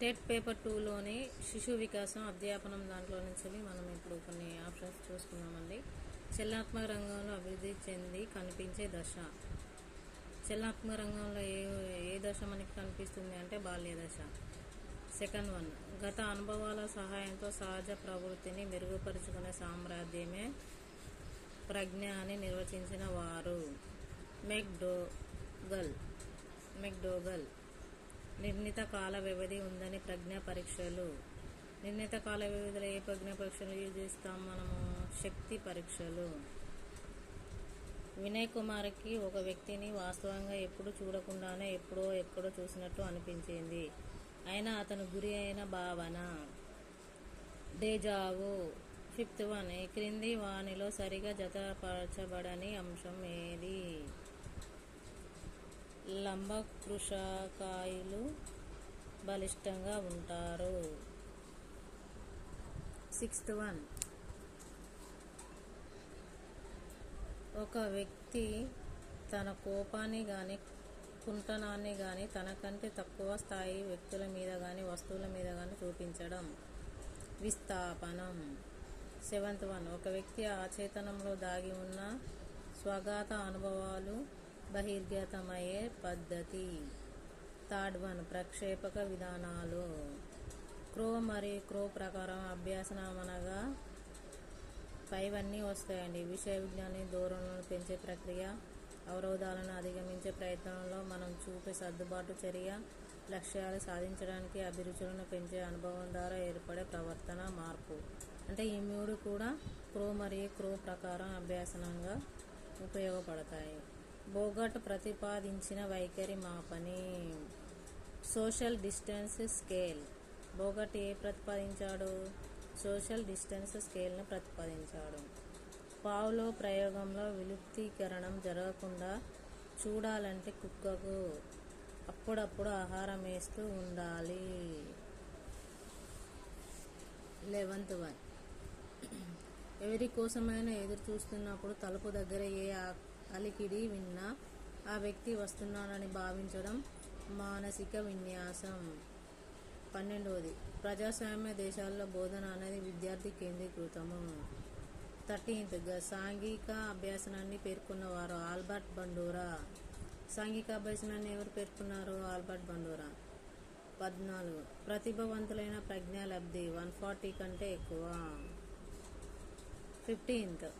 TET paper టూలోని శిశు వికాసం అధ్యాపనం దాంట్లో నుంచి మనం ఇప్పుడు కొన్ని ఆప్షన్స్ చూసుకున్నామండి చలనాత్మక రంగంలో అభివృద్ధి చెంది కనిపించే దశ. చలనాత్మక రంగంలో ఏ ఏ దశ మనకి కనిపిస్తుంది అంటే బాల్య దశ. సెకండ్ వన్ గత అనుభవాల సహాయంతో సహజ ప్రవృత్తిని మెరుగుపరుచుకునే సామ్రాజ్యమే ప్రజ్ఞ అని నిర్వచించిన వారు. McDougall McDougall. నిర్ణీత కాల వ్యవధి ఉందని ప్రజ్ఞా పరీక్షలు. నిర్ణీత కాల వ్యవధిలో ఏ ప్రజ్ఞా పరీక్షలు యూజ్ చేస్తాం మనము? శక్తి పరీక్షలు. వినయ్ కుమార్కి ఒక వ్యక్తిని వాస్తవంగా ఎప్పుడు చూడకుండానే ఎప్పుడో ఎక్కడో చూసినట్టు అనిపించింది. అయినా అతను గురి అయిన భావన. Deja vu fifth one. క్రింది వానిలో సరిగా జతపరచబడని అంశం ఏది? లంబకృషకాయలు బలిష్టంగా ఉంటారు. సిక్స్త్ వన్ ఒక వ్యక్తి తన కోపాన్ని కానీ కుంటనాన్ని కానీ తనకంటే తక్కువ స్థాయి వ్యక్తుల మీద కానీ వస్తువుల మీద కానీ చూపించడం. విస్థాపనం. సెవెంత్ వన్ ఒక వ్యక్తి ఆచేతనంలో దాగి ఉన్న స్వగాత అనుభవాలు బహిర్గతమయ్యే పద్ధతి. థర్డ్ వన్ ప్రక్షేపక విధానాలు. క్రో మరియు క్రో ప్రకారం అభ్యాసనం అనగా పైవన్నీ వస్తాయండి. విషయ విజ్ఞాని ధోరణులను పెంచే ప్రక్రియ అవరోధాలను అధిగమించే ప్రయత్నంలో మనం చూపే సర్దుబాటు చర్య లక్ష్యాలు సాధించడానికి అభిరుచులను పెంచే అనుభవం ద్వారా ఏర్పడే ప్రవర్తన మార్పు. అంటే ఈ మూడు కూడా క్రో మరియు క్రో ప్రకారం అభ్యాసనంగా ఉపయోగపడతాయి. బోగట్ ప్రతిపాదించిన వైఖరి మాపని. Social distance scale. బోగట్ ఏ ప్రతిపాదించాడు? సోషల్ డిస్టెన్స్ స్కేల్ను ప్రతిపాదించాడు. పావులో ప్రయోగంలో విలుప్తీకరణం జరగకుండా చూడాలంటే కుక్కకు అప్పుడప్పుడు ఆహారం వేస్తూ ఉండాలి. Eleventh one. ఎవరి కోసమైనా ఎదురు చూస్తున్నప్పుడు తలుపు దగ్గర ఏ ఆ- అలికిడి విన్న ఆ వ్యక్తి వస్తున్నాడని భావించడం మానసిక విన్యాసం. పన్నెండవది ప్రజాస్వామ్య దేశాల్లో బోధన అనేది విద్యార్థి కేంద్రీకృతము. థర్టీన్త్ సాంఘిక అభ్యాసనాన్ని పేర్కొన్నవారు ఆల్బర్ట్ బండూరా. సాంఘిక అభ్యాసనాన్ని ఎవరు పేర్కొన్నారు? Albert Bandura. పద్నాలుగు ప్రతిభావంతులైన ప్రజ్ఞాలబ్ధి వన్ ఫార్టీ కంటే ఎక్కువ. ఫిఫ్టీన్త్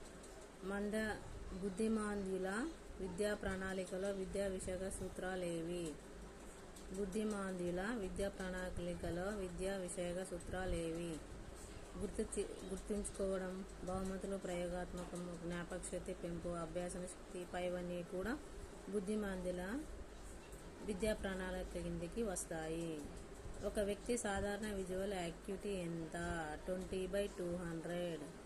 మంద బుద్ధిమాంద్యుల విద్యా ప్రణాళికలో విద్యా విషయక సూత్రాలేవి? బుద్ధిమాంద్యుల విద్యా ప్రణాళికలో విద్యా విషయక సూత్రాలేవి? గుర్తు గుర్తుంచుకోవడం బహుమతులు ప్రయోగాత్మకం జ్ఞాపక శక్తి పెంపు అభ్యాసన శక్తి పైవన్నీ కూడా బుద్ధిమాంద్యుల విద్యా ప్రణాళిక కిందికి వస్తాయి. ఒక వ్యక్తి సాధారణ విజువల్ యాక్టివిటీ ఎంత? Twenty by two hundred.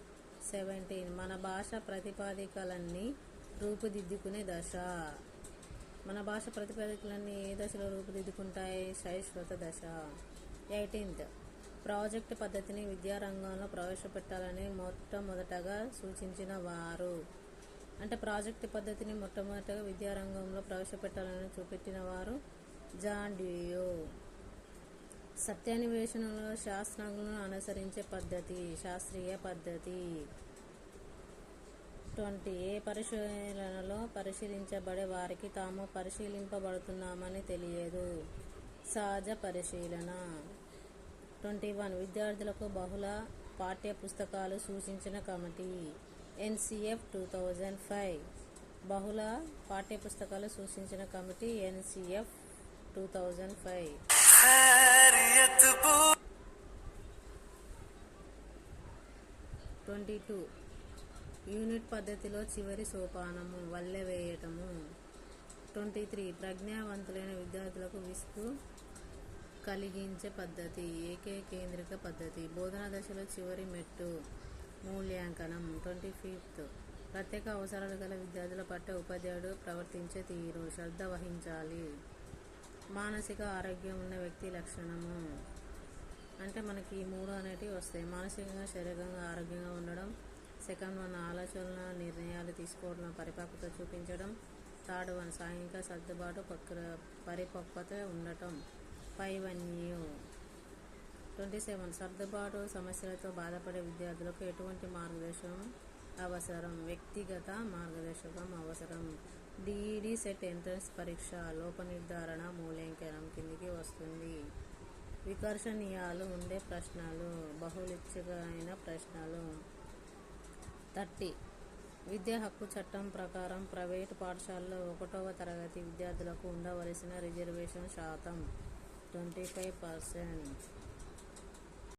Seventeen మన భాష ప్రతిపాదికలన్నీ రూపుదిద్దుకునే దశ. మన భాష ప్రతిపాదికలన్నీ ఏ దశలో రూపుదిద్దుకుంటాయి? శాశ్వత దశ. ఎయిటీన్త్ ప్రాజెక్ట్ పద్ధతిని విద్యారంగంలో ప్రవేశపెట్టాలని మొట్టమొదటగా సూచించిన వారు. అంటే ప్రాజెక్ట్ పద్ధతిని మొట్టమొదటగా విద్యారంగంలో ప్రవేశపెట్టాలని చూపెట్టిన వారు జాన్ డ్యూయో సత్యాన్వేషణలో శాస్త్రంను అనుసరించే పద్ధతి శాస్త్రీయ పద్ధతి. ట్వంటీ. ఏ పరిశీలనలో పరిశీలించబడే వారికి తాము పరిశీలింపబడుతున్నామని తెలియదు. సహజ పరిశీలన. Twenty one. విద్యార్థులకు బహుళ పాఠ్య పుస్తకాలు సూచించిన committee. NCF two thousand five. బహుళ పాఠ్యపుస్తకాలు సూచించిన committee NCF two thousand five. Twenty two. Unit పద్ధతిలో చివరి సోపానము వల్లె వేయటము. Twenty three. ప్రజ్ఞావంతులైన విద్యార్థులకు విసుగు కలిగించే పద్ధతి ఏకే కేంద్రిక పద్ధతి. బోధన దశలో చివరి మెట్టు మూల్యాంకనం. Twenty fifth. ప్రత్యేక అవసరాలు గల విద్యార్థుల పట్ల ఉపాధ్యాయుడు ప్రవర్తించే తీరు. శ్రద్ధ వహించాలి. మానసిక ఆరోగ్యం ఉన్న వ్యక్తి లక్షణము. అంటే మనకి ఈ మూడు అనేటివి వస్తాయి. మానసికంగా శారీరకంగా ఆరోగ్యంగా ఉండడం సెకండ్ వన్ ఆలోచనల నిర్ణయాలు తీసుకోవడం పరిపక్వత చూపించడం థర్డ్ వన్ సాంఘిక సర్దుబాటు పక్ర పరిపక్వత ఉండటం. Five one you. Twenty seven. సర్దుబాటు సమస్యలతో బాధపడే విద్యార్థులకు ఎటువంటి మార్గదర్శనం అవసరం. వ్యక్తిగత మార్గదర్శకం అవసరం. డిఈడి సెట్ ఎంట్రన్స్ పరీక్ష లోప నిర్ధారణ మూల్యాంకనం కిందికి వస్తుంది. వికర్షణీయాలు ఉండే ప్రశ్నలు బహుళిచ్చమైన ప్రశ్నలు. థర్టీ. విద్యా హక్కు చట్టం ప్రకారం ప్రైవేటు పాఠశాలలో ఒకటవ తరగతి విద్యార్థులకు ఉండవలసిన రిజర్వేషన్ శాతం ట్వంటీ ఫైవ్ పర్సెంట్.